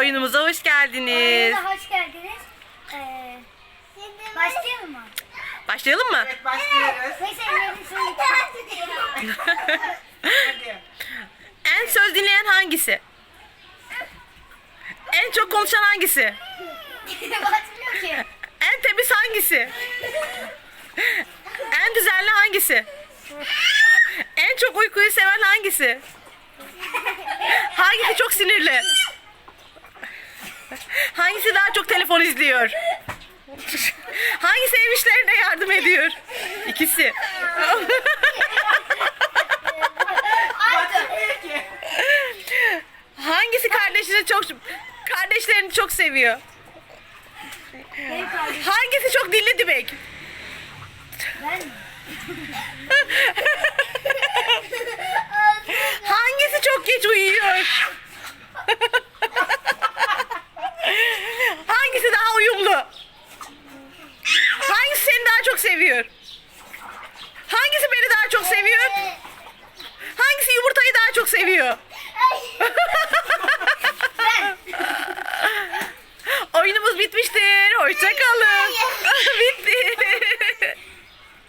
Oyunumuza hoş geldiniz. Oyunumuza hoş geldiniz. Ee, başlayalım mı? Başlayalım mı? Evet başlıyoruz. En söz dinleyen hangisi? En çok konuşan hangisi? Batmıyor ki. En temiz hangisi? En düzenli hangisi? En çok uykuyu seven hangisi? Hangisi çok sinirli? Hangisi daha çok telefon izliyor? Hangisi ev işlerine yardım ediyor? İkisi. Hangisi kardeşini çok kardeşlerini çok seviyor? Hangisi çok dilli dibek? Ben seviyor? Hangisi beni daha çok seviyor? Hangisi yumurtayı daha çok seviyor? Oyunumuz bitmiştir. Hoşçakalın.